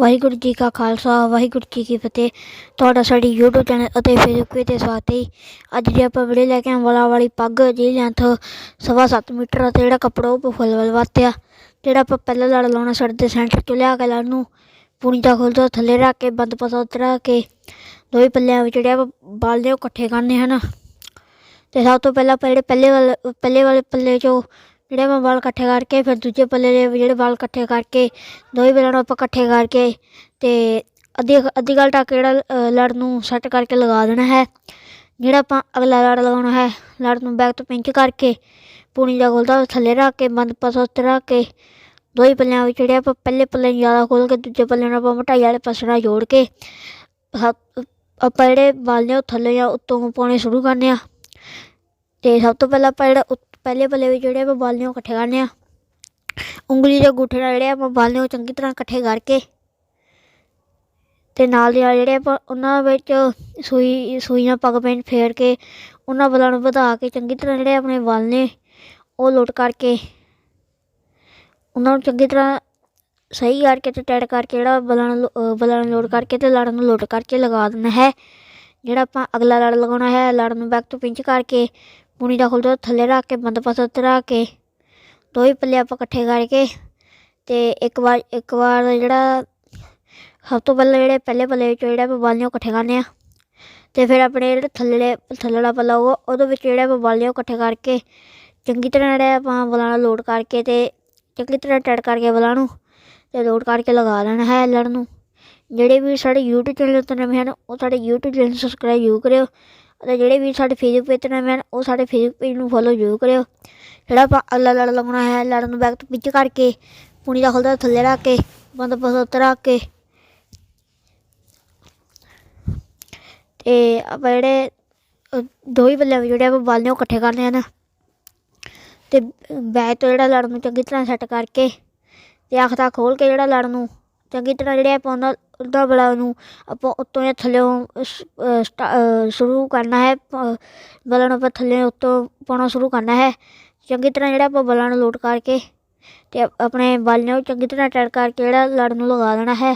ਵਾਹਿਗੁਰੂ ਜੀ ਕਾ ਖਾਲਸਾ, ਵਾਹਿਗੁਰੂ ਜੀ ਕੀ ਫਤਿਹ। ਤੁਹਾਡਾ ਸਾਡੀ YouTube ਚੈਨਲ ਅਤੇ Facebook ਪੇਜ ਤੇ ਸਵਾਗਤ ਹੈ ਅੱਜ ਜੇ ਆਪਾਂ ਵੀਡੀਓ ਲੈ ਕੇ ਆਏ ਵਾਲਾ ਵਾਲੀ ਪੱਗ ਜੀ ਲੈਂਥ ਸਵਾ ਸੱਤ ਮੀਟਰ ਅਤੇ ਜਿਹੜਾ ਕੱਪੜਾ ਉਹ ਫੁੱਲ ਵਾਲ ਵਰਤਿਆ। ਜਿਹੜਾ ਆਪਾਂ ਪਹਿਲਾਂ ਲੜ ਲਾਉਣਾ ਸਾਡੇ ਦੇ ਸੈਂਟਰ ਚੋਂ ਲਿਆ ਕੇ ਲੜ ਨੂੰ ਪੂਣੀ ਦਾ ਖੋਲ ਤੋਂ ਥੱਲੇ ਰੱਖ ਕੇ, ਬੰਦ ਪਸਾ ਉਤਰਾ ਕੇ, ਦੋਵੇਂ ਪੱਲਿਆਂ ਵਿੱਚ ਜਿਹੜੇ ਆਪਾਂ ਬਾਲਦੇ ਉਹ ਇਕੱਠੇ ਕਰਨੇ ਹਨ। ਤੇ ਸਭ ਤੋਂ ਪਹਿਲਾਂ ਆਪਾਂ ਜਿਹੜੇ ਪਹਿਲੇ ਵਾਲੇ ਪਹਿਲੇ ਵਾਲੇ ਪੱਲੇ ਚੋਂ ਜਿਹੜੇ ਆਪਾਂ ਵਾਲ ਇਕੱਠੇ ਕਰਕੇ, ਫਿਰ ਦੂਜੇ ਪੱਲੇ ਦੇ ਜਿਹੜੇ ਵਾਲ ਇਕੱਠੇ ਕਰਕੇ ਦੋਵੇਂ ਵਾਲਾਂ ਨੂੰ ਆਪਾਂ ਇਕੱਠੇ ਕਰਕੇ ਤੇ ਅੱਧੀ ਅੱਧੀ ਗੱਲ ਟੱਕ ਜਿਹੜਾ ਲੜ ਨੂੰ ਸੈੱਟ ਕਰਕੇ ਲਗਾ ਦੇਣਾ ਹੈ। ਜਿਹੜਾ ਆਪਾਂ ਅਗਲਾ ਲੜ ਲਗਾਉਣਾ ਹੈ, ਲੜ ਨੂੰ ਬੈਕ ਤੋਂ ਪਿੰਚ ਕਰਕੇ ਪੂਣੀ ਦਾ ਗੋਲਦਾ ਥੱਲੇ ਰੱਖ ਕੇ, ਬੰਦ ਪਾਸੋਂ ਉੱਤੇ ਰੱਖ ਕੇ ਦੋਈ ਪੱਲਿਆਂ ਵਿੱਚ ਜਿਹੜੇ ਆਪਾਂ ਪਹਿਲੇ ਪੱਲੇ ਨੂੰ ਜ਼ਿਆਦਾ ਖੋਲ ਕੇ, ਦੂਜੇ ਪੱਲੇ ਨੂੰ ਆਪਾਂ ਮੋਟਾਈ ਵਾਲੇ ਪਾਸੇ ਨਾਲ ਜੋੜ ਕੇ, ਸਭ- ਆਪਾਂ ਜਿਹੜੇ ਵਾਲ ਨੇ ਉਹ ਥੱਲੇ ਜਾਂ ਉੱਤੋਂ ਪਾਉਣੇ ਸ਼ੁਰੂ ਕਰਨੇ ਆ। ਤੇ ਸਭ ਤੋਂ ਪਹਿਲਾਂ ਆਪਾਂ ਜਿਹੜਾ ਉੱਤ- ਪਹਿਲੇ ਪੱਲੇ ਵਿੱਚ ਜਿਹੜੇ ਆਪਾਂ ਵਾਲ ਨੇ ਉਹ ਇਕੱਠੇ ਕਰਨੇ ਆ। ਉਂਗਲੀ ਦੇ ਅੰਗੂਠੇ ਨਾਲ ਜਿਹੜੇ ਆਪਾਂ ਵਾਲ ਨੇ ਉਹ ਚੰਗੀ ਤਰ੍ਹਾਂ ਇਕੱਠੇ ਕਰਕੇ ਤੇ ਨਾਲ ਦੀ ਨਾਲ ਜਿਹੜੇ ਆਪਾਂ ਉਹਨਾਂ ਵਿੱਚ ਸੂਈ ਸੂਈ ਨਾਲ ਪੱਗ ਪੈਨ ਫੇਰ ਕੇ ਉਹਨਾਂ ਵਾਲਾਂ ਨੂੰ ਵਧਾ ਕੇ ਚੰਗੀ ਤਰ੍ਹਾਂ ਜਿਹੜੇ ਆਪਣੇ ਵਾਲ ਨੇ ਉਹ ਲੋਟ ਕਰਕੇ ਉਹਨਾਂ ਨੂੰ ਚੰਗੀ ਤਰ੍ਹਾਂ ਸਹੀ ਕਰਕੇ ਤੇ ਟੈਟ ਕਰਕੇ ਜਿਹੜਾ ਬਲਣ ਨੂੰ ਲੋ- ਅਹ ਲੋਡ ਕਰਕੇ ਤੇ ਲੜ ਨੂੰ ਲੋਟ ਕਰਕੇ ਲਗਾ ਦੇਣਾ ਹੈ। ਜਿਹੜਾ ਆਪਾਂ ਅਗਲਾ ਲੜ ਲਗਾਉਣਾ ਹੈ, ਲੜ ਨੂੰ ਬੈਕ ਤੋਂ ਪਿੰਚ ਕਰਕੇ ਪੂਣੀ ਦਾ ਖੁੱਲਦਾ ਥੱਲੇ ਰੱਖ ਕੇ, ਬੰਦ ਪਾਸਾ ਉੱਤੇ ਰੱਖ ਕੇ ਦੋਵੇਂ ਪੱਲੇ ਆਪਾਂ ਇਕੱਠੇ ਕਰਕੇ ਤੇ ਇੱਕ ਵਾਰ ਇੱਕ ਵਾਰ ਜਿਹੜਾ ਸਭ ਤੋਂ ਪਹਿਲਾਂ ਜਿਹੜੇ ਪਹਿਲੇ ਪੱਲੇ ਵਿੱਚ ਜਿਹੜਾ ਆਪਾਂ ਵਾਲ ਨੇ ਉਹ ਇਕੱਠੇ ਕਰਨੇ ਆ ਤੇ ਫਿਰ ਆਪਣੇ ਜਿਹੜੇ ਥੱਲੇ ਥੱਲੜਾ ਪੱਲਾ ਹੋਊਗਾ, ਉਹਦੇ ਵਿੱਚ ਜਿਹੜਾ ਆਪਾਂ ਵਾਲ ਨੇ ਉਹ ਇਕੱਠੇ ਕਰਕੇ ਚੰਗੀ ਤਰ੍ਹਾਂ ਜਿਹੜਾ ਆਪਾਂ ਵਾਲਾਂ ਨਾਲ ਲੋਡ ਕਰਕੇ ਤੇ ਚੰਗੀ ਤਰ੍ਹਾਂ ਟੈਟ ਕਰਕੇ ਵਾਲਾਂ ਨੂੰ ਤੇ ਲੋਡ ਕਰਕੇ ਲਗਾ ਲੈਣਾ ਹੈ ਲੜ ਨੂੰ। ਜਿਹੜੇ ਵੀ ਸਾਡੇ YouTube ਚੈਨਲ ਉੱਤੇ ਨਵੇਂ ਹਨ, ਉਹ ਸਾਡੇ YouTube ਚੈਨਲ ਸਬਸਕ੍ਰਾਈਬ ਜ਼ਰੂਰ ਕਰਿਓ ਅਤੇ ਜਿਹੜੇ ਵੀ ਸਾਡੇ ਫੇਸਬੁੱਕ ਪੇਜ ਤੇ ਨਵੇਂ ਹਨ ਉਹ ਸਾਡੇ ਫੇਸਬੁੱਕ ਪੇਜ ਨੂੰ ਫੋਲੋ ਜ਼ਰੂਰ ਕਰਿਓ। ਜਿਹੜਾ ਆਪਾਂ ਅੱਲਾ ਲੜ ਲਗਾਉਣਾ ਹੈ, ਲੜਨ ਨੂੰ ਬੈਕ ਤੋਂ ਪਿੱਛ ਕਰਕੇ, ਪੁਣੀ ਦਾ ਖੁੱਲਦਾ ਥੱਲੇ ਰੱਖ ਕੇ, ਬੰਦ ਪਾਸਾ ਉੱਤੇ ਰੱਖ ਕੇ। ਤੇ ਆਪਾਂ ਜਿਹੜੇ ਦੋ ਹੀ ਪੱਲਿਆਂ ਵਿੱਚ ਜਿਹੜੇ ਆਪਾਂ ਵਾਲ ਨੇ ਉਹ ਇਕੱਠੇ ਕਰਨੇ ਹਨ ਤੇ ਬੈਕ ਤੋਂ ਜਿਹੜਾ ਲੜਨ ਨੂੰ ਚੰਗੀ ਤਰ੍ਹਾਂ ਸੈੱਟ ਕਰਕੇ, ਤੇ ਅੱਖ ਤਾਂ ਖੋਲ ਕੇ ਜਿਹੜਾ ਲੜਨ ਨੂੰ ਚੰਗੀ ਤਰ੍ਹਾਂ ਜਿਹੜੇ ਆਪਾਂ ਉਹਨਾਂ ਉਹਦਾ ਬਲਾ ਨੂੰ ਆਪਾਂ ਉੱਤੋਂ ਜਾਂ ਥੱਲਿਓਂ ਸ- ਸਟਾ- ਸ਼ੁਰੂ ਕਰਨਾ ਹੈ ਪ- ਨੂੰ ਆਪਾਂ ਥੱਲੇ ਉੱਤੋਂ ਪਾਉਣਾ ਸ਼ੁਰੂ ਕਰਨਾ ਹੈ। ਚੰਗੀ ਤਰ੍ਹਾਂ ਜਿਹੜਾ ਆਪਾਂ ਬਲਾਂ ਨੂੰ ਲੋਡ ਕਰਕੇ ਤੇ ਆਪਣੇ ਬਲ ਨੂੰ ਚੰਗੀ ਤਰ੍ਹਾਂ ਟੈਟ ਕਰਕੇ ਜਿਹੜਾ ਲੜ ਨੂੰ ਲਗਾ ਦੇਣਾ ਹੈ।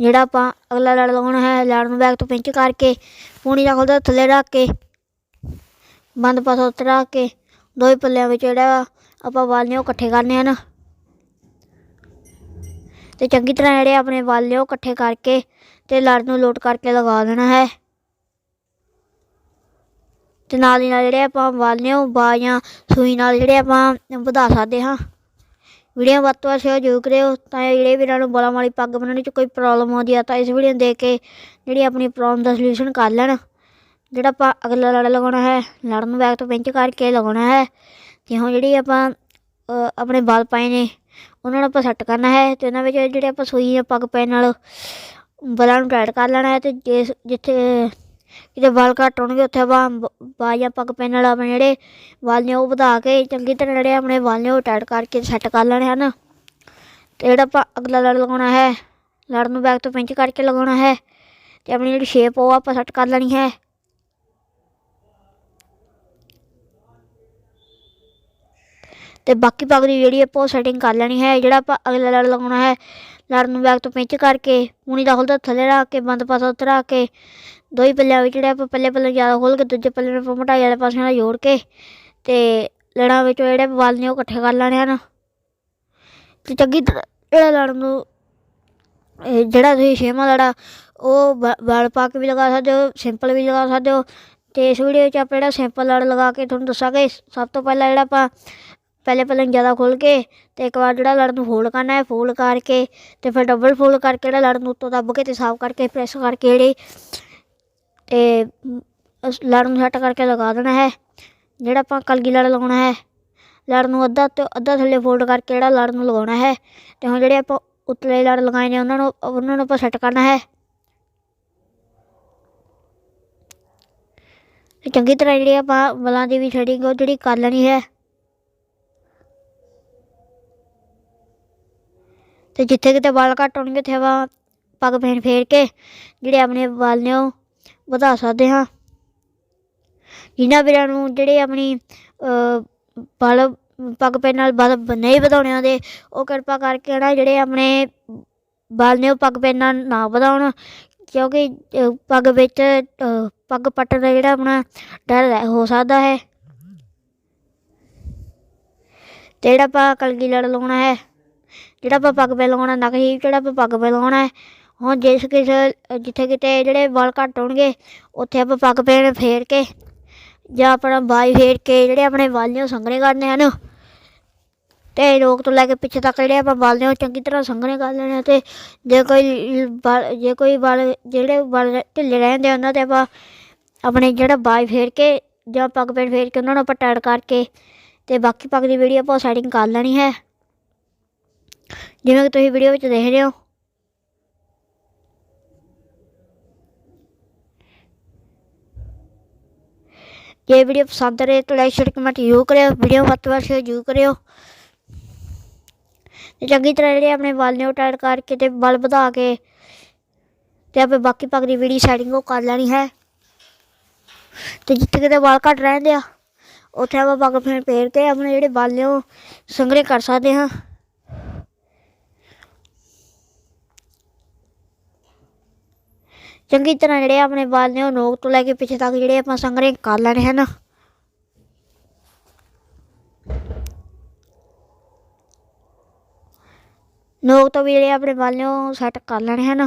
ਜਿਹੜਾ ਆਪਾਂ ਅਗਲਾ ਲੜ ਲਗਾਉਣਾ ਹੈ ਲੜ ਨੂੰ ਬੈਕ ਤੋਂ ਪਿੰਚ ਕਰਕੇ, ਪੂਣੀ ਦਾ ਖੁੱਲਦਾ ਥੱਲੇ ਰੱਖ ਕੇ, ਬੰਦ ਪਾਸਾ ਉੱਤੇ ਰੱਖ ਕੇ ਦੋਵੇਂ ਪੱਲਿਆਂ ਵਿੱਚ ਜਿਹੜਾ ਵਾ ਆਪਾਂ ਵਾਲ ਨੇ ਉਹ ਇਕੱਠੇ ਕਰਨੇ ਹਨ ਤੇ ਚੰਗੀ ਤਰ੍ਹਾਂ ਜਿਹੜੇ ਆਪਣੇ ਵਾਲ ਨੇ ਉਹ ਇਕੱਠੇ ਕਰਕੇ ਤੇ ਲੜ ਨੂੰ ਲੋਟ ਕਰਕੇ ਲਗਾ ਦੇਣਾ ਹੈ। ਤੇ ਨਾਲ ਦੀ ਨਾਲ ਜਿਹੜੇ ਆਪਾਂ ਵਾਲ ਨੇ ਉਹ ਬਾਹਾਂ, ਸੂਈ ਨਾਲ ਜਿਹੜੇ ਆਪਾਂ ਵਧਾ ਸਕਦੇ ਹਾਂ। ਵੀਡੀਓ ਵੱਧ ਤੋਂ ਵੱਧ ਸ਼ੇਅਰ ਜ਼ਰੂਰ ਕਰਿਓ, ਤਾਂ ਜੋ ਜਿਹੜੇ ਵੀਰਾਂ ਨੂੰ ਬਲਾਂ ਵਾਲੀ ਪੱਗ ਬਣਾਉਣ 'ਚ ਕੋਈ ਪ੍ਰੋਬਲਮ ਆਉਂਦੀ ਆ, ਤਾਂ ਇਸ ਵੀਡੀਓ ਨੂੰ ਦੇਖ ਕੇ ਜਿਹੜੀ ਆਪਣੀ ਪ੍ਰੋਬਲਮ ਦਾ ਸੋਲੂਸ਼ਨ ਕਰ ਲੈਣ। ਜਿਹੜਾ ਆਪਾਂ ਅਗਲਾ ਲੜ ਲਗਾਉਣਾ ਹੈ ਲੜ ਨੂੰ ਬੈਕ ਤੋਂ ਪਿੰਚ ਕਰਕੇ ਲਗਾਉਣਾ ਹੈ। ਤੇ ਹੁਣ ਜਿਹੜੀ ਆਪਾਂ ਆਪਣੇ ਵਾਲ ਪਾਏ ਨੇ, ਉਹਨਾਂ ਨੂੰ ਆਪਾਂ ਸੈੱਟ ਕਰਨਾ ਹੈ ਤੇ ਉਹਨਾਂ ਵਿੱਚ ਜਿਹੜੇ ਆਪਾਂ ਸੂਈ ਜਾਂ ਪੱਗ ਪੈਣ ਨਾਲ ਵਾਲਾਂ ਨੂੰ ਟਾਈਟ ਕਰ ਲੈਣਾ ਹੈ ਤੇ ਜਿਸ ਜਿੱਥੇ ਕਿਤੇ ਵਾਲ ਘੱਟ ਹੋਣਗੇ, ਉੱਥੇ ਆਪਾਂ ਬਾਹ ਜਾਂ ਪੱਗ ਪੈਣ ਨਾਲ ਆਪਣੇ ਜਿਹੜੇ ਵਾਲ ਨੇ ਉਹ ਵਧਾ ਕੇ ਚੰਗੀ ਤਰ੍ਹਾਂ ਜਿਹੜੇ ਆਪਣੇ ਵਾਲ ਨੇ ਉਹ ਟਾਈਟ ਕਰਕੇ ਸੈੱਟ ਕਰ ਲੈਣੇ ਹਨ। ਤੇ ਜਿਹੜਾ ਆਪਾਂ ਅਗਲਾ ਲੜ ਲਗਾਉਣਾ ਹੈ ਲੜ ਨੂੰ ਬੈਕ ਤੋਂ ਪਿੰਚ ਕਰਕੇ ਲਗਾਉਣਾ ਹੈ ਤੇ ਆਪਣੀ ਜਿਹੜੀ ਸ਼ੇਪ ਉਹ ਆਪਾਂ ਸੈੱਟ ਕਰ ਲੈਣੀ ਹੈ। ਤੇ ਬਾਕੀ ਪੱਗ ਦੀ ਜਿਹੜੀ ਆਪਾਂ ਉਹ ਸੈਟਿੰਗ ਕਰ ਲੈਣੀ ਹੈ, ਜਿਹੜਾ ਆਪਾਂ ਅਗਲਾ ਲੜ ਲਗਾਉਣਾ ਹੈ ਲੜ ਨੂੰ ਬੈਕ ਤੋਂ ਪਿੰਚ ਕਰਕੇ ਪੂਣੀ ਦਾ ਖੁੱਲਦਾ ਥੱਲੇ ਰੱਖ ਕੇ, ਬੰਦ ਪਾਸਾ ਉਤਰਾ ਕੇ, ਦੋ ਹੀ ਪੱਲਿਆਂ ਵਿੱਚ ਜਿਹੜੇ ਆਪਾਂ ਪੱਲੇ ਪੱਲੇ ਜ਼ਿਆਦਾ ਖੋਲ ਕੇ, ਦੂਜੇ ਪੱਲੇ ਨੂੰ ਆਪਾਂ ਮੋਟਾਈ ਵਾਲੇ ਪਾਸੇ ਨਾਲ ਜੋੜ ਕੇ ਤੇ ਲੜਾਂ ਵਿੱਚ ਜਿਹੜੇ ਵਾਲ ਨੇ ਉਹ ਇਕੱਠੇ ਕਰ ਲੈਣੇ ਹਨ। ਤੇ ਚੰਗੀ ਤਰ੍ਹਾਂ ਜਿਹੜਾ ਲੜ ਨੂੰ ਜਿਹੜਾ ਤੁਸੀਂ ਛੇਵਾਂ ਲੜਾ, ਉਹ ਵਾ- ਵਾਲ ਪਾ ਕੇ ਵੀ ਲਗਾ ਸਕਦੇ ਹੋ, ਸਿੰਪਲ ਵੀ ਲਗਾ ਸਕਦੇ ਹੋ। ਤੇ ਇਸ ਵੀਡੀਓ ਵਿੱਚ ਆਪਾਂ ਜਿਹੜਾ ਸਿੰਪਲ ਲੜ ਲਗਾ ਕੇ ਤੁਹਾਨੂੰ ਦੱਸਾਂਗੇ, ਸਭ ਤੋਂ ਪਹਿਲਾਂ ਜਿਹੜਾ ਆਪਾਂ ਪਹਿਲੇ ਪਹਿਲੇ ਜ਼ਿਆਦਾ ਖੋਲ ਕੇ ਤੇ ਇੱਕ ਵਾਰ ਜਿਹੜਾ ਲੜ ਨੂੰ ਫੋਲਡ ਕਰਨਾ ਹੈ ਫੋਲਡ ਕਰਕੇ ਤੇ ਫਿਰ ਡਬਲ ਫੋਲਡ ਕਰਕੇ ਜਿਹੜਾ ਲੜ ਨੂੰ ਉੱਤੋਂ ਦੱਬ ਕੇ ਤੇ ਸਾਫ਼ ਕਰਕੇ ਪ੍ਰੈਸ ਕਰਕੇ ਜਿਹੜੀ ਤੇ ਲੜ ਨੂੰ ਸੈੱਟ ਕਰਕੇ ਲਗਾ ਦੇਣਾ ਹੈ। ਜਿਹੜਾ ਆਪਾਂ ਕਲਗੀ ਲੜ ਲਗਾਉਣਾ ਹੈ, ਲੜ ਨੂੰ ਅੱਧਾ ਤੋਂ ਅੱਧਾ ਥੱਲੇ ਫੋਲਡ ਕਰਕੇ ਜਿਹੜਾ ਲੜ ਨੂੰ ਲਗਾਉਣਾ ਹੈ ਤੇ ਹੁਣ ਜਿਹੜੇ ਆਪਾਂ ਉਤਲੇ ਲੜ ਲਗਾਏ ਨੇ ਉਹਨਾਂ ਨੂੰ ਉਹਨਾਂ ਨੂੰ ਆਪਾਂ ਸੈੱਟ ਕਰਨਾ ਹੈ। ਚੰਗੀ ਤਰ੍ਹਾਂ ਜਿਹੜੀ ਆਪਾਂ ਬਲਾਂ ਦੀ ਵੀ ਸ਼ੇਡਿੰਗ ਉਹ ਜਿਹੜੀ ਕਰ ਲੈਣੀ ਹੈ। ਤੇ ਜਿੱਥੇ ਕਿਤੇ ਵਾਲ ਘੱਟ ਹੋਣਗੇ ਉੱਥੇ ਆਪਾਂ ਪੱਗ ਫੇਰ ਫੇਰ ਕੇ ਜਿਹੜੇ ਆਪਣੇ ਵਾਲ ਨੇ ਉਹ ਵਧਾ ਸਕਦੇ ਹਾਂ। ਜਿਨ੍ਹਾਂ ਵੀਰਾਂ ਨੂੰ ਜਿਹੜੇ ਆਪਣੀ ਅ, ਵਾਲ ਪੱਗ ਪੈਨ ਨਾਲ ਵਾਲ ਨਹੀਂ ਵਧਾਉਣੇ ਆਉਂਦੇ ਉਹ ਕਿਰਪਾ ਕਰਕੇ ਨਾ ਜਿਹੜੇ ਆਪਣੇ ਵਾਲ ਨੇ ਉਹ ਪੱਗ ਪੈਨ ਨਾਲ ਨਾ ਵਧਾਉਣ ਕਿਉਂਕਿ ਪੱਗ ਵਿੱਚ ਪੱਗ ਪੱਟਣ ਦਾ ਜਿਹੜਾ ਆਪਣਾ ਡਰ ਹੈ- ਹੋ ਸਕਦਾ ਹੈ। ਤੇ ਜਿਹੜਾ ਆਪਾਂ ਕਲਗੀ ਲੜ ਲਾਉਣਾ ਹੈ ਜਿਹੜਾ ਆਪਾਂ ਪੱਗ ਪੈ ਲਾਉਣਾ ਨਕ ਹੀ ਜਿਹੜਾ ਆਪਾਂ ਪੱਗ ਪੈ ਲਾਉਣਾ ਹੈ। ਹੁਣ ਜਿਸ ਕਿਸੇ, ਜਿੱਥੇ ਕਿਤੇ ਜਿਹੜੇ ਵਾਲ ਘੱਟ ਹੋਣਗੇ, ਉੱਥੇ ਆਪਾਂ ਪੱਗ ਪੈਣ ਫੇਰ ਕੇ ਜਾਂ ਆਪਣਾ ਬਾਈ ਫੇਰ ਕੇ ਜਿਹੜੇ ਆਪਣੇ ਵਾਲ ਨੇ ਉਹ ਸੰਘਣੇ ਕਰਨੇ ਹਨ। ਤੇ ਲੋਕ ਤੋਂ ਲੈ ਕੇ ਪਿੱਛੇ ਤੱਕ ਜਿਹੜੇ ਆਪਾਂ ਵਾਲ ਨੇ ਉਹ ਚੰਗੀ ਤਰ੍ਹਾਂ ਸੰਘਣੇ ਕਰ ਲੈਣੇ ਆ ਤੇ ਜੇ ਕੋਈ ਵਾਲ, ਜੇ ਕੋਈ ਵਾਲ, ਜਿਹੜੇ ਵਾਲ ਢਿੱਲੇ ਰਹਿੰਦੇ ਆ ਉਹਨਾਂ ਤੇ ਆਪਾਂ ਆਪਣੇ ਜਿਹੜਾ ਬਾਈ ਫੇਰ ਕੇ ਜਾਂ ਪੱਗ ਪੈਣ ਫੇਰ ਕੇ ਉਹਨਾਂ ਨੂੰ ਆਪਾਂ ਟੈਡ ਕਰਕੇ ਤੇ ਬਾਕੀ ਪੱਗ ਦੀ ਵੀਡੀਓ ਆਪਾਂ ਸੈਟਿੰਗ ਕਰ ਲੈਣੀ ਹੈ। ਜਿਵੇਂ ਕਿ ਤੁਸੀਂ ਵੀਡੀਓ ਵਿੱਚ ਦੇਖ ਰਹੇ ਹੋ। ਜੇ ਵੀਡੀਓ ਪਸੰਦ ਆਏ ਤਾਂ ਲਾਈਕ ਸ਼ੇਅਰ ਕਮੈਂਟ ਜ਼ਰੂਰ ਕਰਿਓ। ਵੀਡੀਓ ਵੱਧ ਤੋਂ ਵੱਧ ਸ਼ੇਅਰ ਜ਼ਰੂਰ ਕਰਿਓ। ਤੇ ਚੰਗੀ ਤਰ੍ਹਾਂ ਜਿਹੜੇ ਆਪਣੇ ਵਾਲ ਨੇ ਉਹ ਟਾਈਟ ਕਰਕੇ ਤੇ ਵਾਲ ਵਧਾ ਕੇ ਤੇ ਆਪੇ ਬਾਕੀ ਪੱਗ ਦੀ ਵੀਡੀਓ ਸੈਟਿੰਗ ਉਹ ਕਰ ਲੈਣੀ ਹੈ। ਤੇ ਜਿੱਥੇ ਕਿਤੇ ਵਾਲ ਘੱਟ ਰਹਿੰਦੇ ਆ, ਉੱਥੇ ਆਪਾਂ ਪੱਗ ਫੇਰ ਫੇਰ ਕੇ ਆਪਣੇ ਜਿਹੜੇ ਵਾਲ ਨੇ ਉਹ ਸੰਘਣੇ ਕਰ ਸਕਦੇ ਹਾਂ। ਚੰਗੀ ਤਰ੍ਹਾਂ ਜਿਹੜੇ ਆਪਣੇ ਵਾਲ ਨੇ ਉਹ ਨੋਕ ਤੋਂ ਲੈ ਕੇ ਪਿੱਛੇ ਤੱਕ ਜਿਹੜੇ ਆਪਾਂ ਸੰਘਣੇ ਕਰ ਲੈਣੇ ਹਨ। ਨੋਕ ਤੋਂ ਵੀ ਜਿਹੜੇ ਆਪਣੇ ਵਾਲ ਨੇ ਉਹ ਸੈੱਟ ਕਰ ਲੈਣੇ ਹਨ।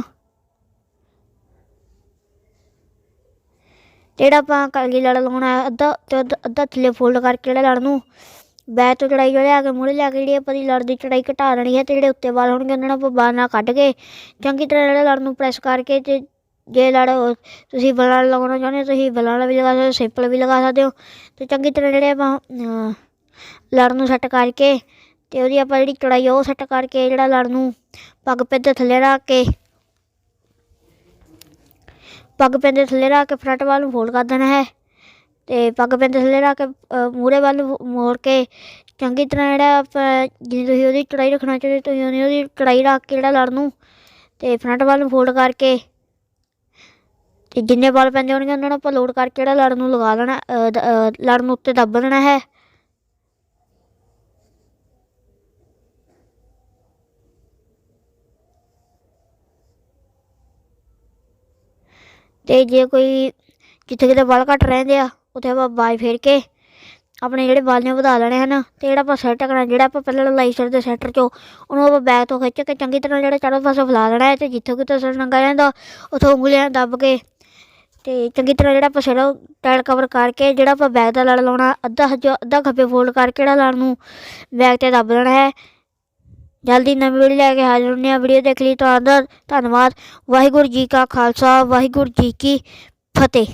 ਜਿਹੜਾ ਆਪਾਂ ਕਲਗੀ ਲੜ ਲਾਉਣਾ ਹੈ, ਅੱਧਾ ਤੇ ਅੱਧਾ- ਅੱਧਾ ਥੱਲੇ ਫੋਲਡ ਕਰਕੇ ਜਿਹੜਾ ਲੜ ਨੂੰ ਬੈ ਤੋਂ ਚੜਾਈ ਆ ਕੇ ਮੂਹਰੇ ਲਿਆ ਕੇ ਜਿਹੜੀ ਆਪਾਂ ਦੀ ਲੜ ਦੀ ਚੜਾਈ ਘਟਾ ਲੈਣੀ ਹੈ ਤੇ ਜਿਹੜੇ ਉੱਤੇ ਵਾਲ ਹੋਣਗੇ ਉਹਨਾਂ ਨੂੰ ਆਪਾਂ ਬਾਹਰ ਨਾਲ ਕੱਢ ਕੇ ਚੰਗੀ ਤਰ੍ਹਾਂ ਜਿਹੜਾ ਲੜ ਨੂੰ ਪ੍ਰੈਸ ਕਰਕੇ ਤੇ ਜੇ ਲੜ ਤੁਸੀਂ ਬਲਾਂ ਲਗਾਉਣਾ ਚਾਹੁੰਦੇ ਹੋ ਤੁਸੀਂ ਬਲਾਂ ਵੀ ਲਗਾ ਸਕਦੇ ਹੋ ਸਿੰਪਲ ਵੀ ਲਗਾ ਸਕਦੇ ਹੋ। ਤੇ ਚੰਗੀ ਤਰ੍ਹਾਂ ਜਿਹੜੇ ਆਪਾਂ ਲੜ ਨੂੰ ਸੈੱਟ ਕਰਕੇ ਤੇ ਉਹਦੀ ਆਪਾਂ ਜਿਹੜੀ ਚੜਾਈ ਆ ਉਹ ਸੈੱਟ ਕਰਕੇ ਜਿਹੜਾ ਲੜ ਨੂੰ ਪੱਗ ਪੈ ਦੇ ਥੱਲੇ ਰੱਖ ਕੇ ਪੱਗ ਪੈਨ ਦੇ ਥੱਲੇ ਰੱਖ ਕੇ ਫਰੰਟ ਵੱਲ ਨੂੰ ਫੋਲਡ ਕਰ ਦੇਣਾ ਹੈ। ਤੇ ਪੱਗ ਪੈਨ ਦੇ ਥੱਲੇ ਰੱਖ ਕੇ ਅ, ਮੂਹਰੇ ਵੱਲ ਨੂੰ ਮੋੜ ਕੇ ਚੰਗੀ ਤਰ੍ਹਾਂ ਜਿਹੜਾ ਆਪਾਂ ਜਿੰਨੀ ਤੁਸੀਂ ਉਹਦੀ ਚੜਾਈ ਰੱਖਣਾ ਚਾਹੁੰਦੇ ਤੁਸੀਂ ਉਨੀ ਉਹਦੀ ਚੜਾਈ ਰੱਖ ਕੇ ਜਿਹੜਾ ਲੜ ਨੂੰ ਤੇ ਫਰੰਟ ਵੱਲ ਨੂੰ ਫੋਲਡ ਕਰਕੇ ਤੇ ਜਿੰਨੇ ਬਾਲ ਪੈਂਦੇ ਹੋਣਗੇ ਉਹਨਾਂ ਨੂੰ ਆਪਾਂ ਲੋਡ ਕਰਕੇ ਜਿਹੜਾ ਲੜਨ ਨੂੰ ਲਗਾ ਦੇਣਾ ਲੜਨ ਨੂੰ ਉੱਤੇ ਦੱਬ ਦੇਣਾ ਹੈ। ਤੇ ਜੇ ਕੋਈ ਜਿੱਥੇ ਕਿਤੇ ਵਾਲ ਘੱਟ ਰਹਿੰਦੇ ਆ, ਉੱਥੇ ਆਪਾਂ ਬਾਈ ਫੇਰ ਕੇ ਆਪਣੇ ਜਿਹੜੇ ਵਾਲ ਨੇ ਵਧਾ ਲੈਣੇ ਹਨ ਤੇ ਜਿਹੜਾ ਆਪਾਂ ਸੈੱਟ ਕਰਨਾ, ਜਿਹੜਾ ਆਪਾਂ ਪਹਿਲਾਂ ਲਾਈ ਸਰ ਦੇ ਸੈਟਰ ਚੋਂ ਉਹਨੂੰ ਆਪਾਂ ਬੈਕ ਤੋਂ ਖਿੱਚ ਕੇ ਚੰਗੀ ਤਰ੍ਹਾਂ ਜਿਹੜਾ ਚਾਰੋਂ ਪਾਸੇ ਫੈਲਾ ਲੈਣਾ ਹੈ ਤੇ ਜਿੱਥੋਂ ਕਿਤੇ ਸਰ ਨੰਗਾ ਰਹਿੰਦਾ ਉੱਥੋਂ ਉਂਗਲੀਆਂ ਦੱਬ ਕੇ ਤੇ ਚੰਗੀ ਤਰ੍ਹਾਂ ਜਿਹੜਾ ਆਪਾਂ ਸਿਰ ਟਾਇਰ ਕਵਰ ਕਰਕੇ, ਜਿਹੜਾ ਆਪਾਂ ਬੈਗ ਦਾ ਲੜ ਲਾਉਣਾ, ਅੱਧਾ ਹਜੋ ਅੱਧਾ ਖੱਬੇ ਫੋਲਡ ਕਰਕੇ ਜਿਹੜਾ ਲੜ ਨੂੰ ਬੈਗ ਤੇ ਦੱਬ ਲੈਣਾ ਹੈ। ਜਲਦੀ ਨਵੀਂ ਵੀਡੀਓ ਲੈ ਕੇ ਹਾਜ਼ਰ ਹੁੰਦੇ ਹਾਂ। ਵੀਡੀਓ ਦੇਖ ਲਈ ਤੁਹਾਡਾ ਧੰਨਵਾਦ। ਵਾਹਿਗੁਰੂ ਜੀ ਕਾ ਖਾਲਸਾ। ਵਾਹਿਗੁਰੂ ਜੀ ਕੀ ਫਤਿਹ।